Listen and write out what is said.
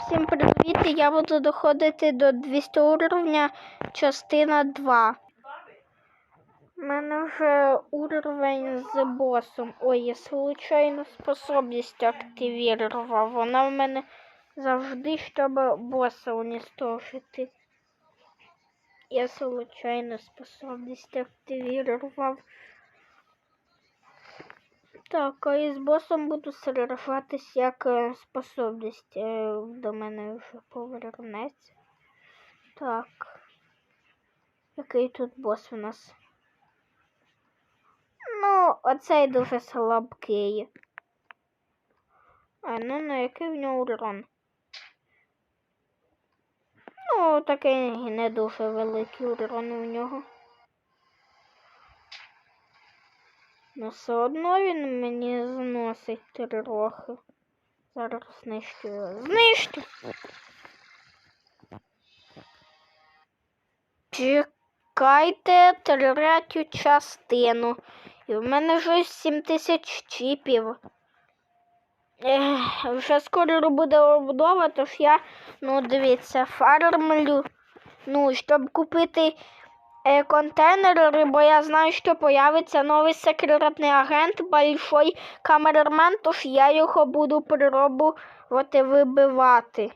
Всім привіт! Я буду доходити до 200 уровня, частина 2. У мене вже уровень з босом. Ой, я случайно способність активірував. Вона в мене завжди, щоб боса уничтожити. Я случайно способність активірував. Так, а із босом буду сражатись як е, способність е, до мене вже повернеться. Так. Який тут бос у нас? Ну, оцей дуже слабкий. А ну на який в нього урон? Ну, такий не дуже великий урон у нього. Ну, все одно він мені зносить трохи. Зараз знищу його. Знищу! Чекайте третю частину. І в мене вже 7 тисяч чіпів. Ех, вже скоро буде обудова, тож я, ну, дивіться, фармлю. Ну, щоб купити е, контейнери, бо я знаю, що появиться новий секретний агент, большой камерман, тож я його буду пробувати вибивати.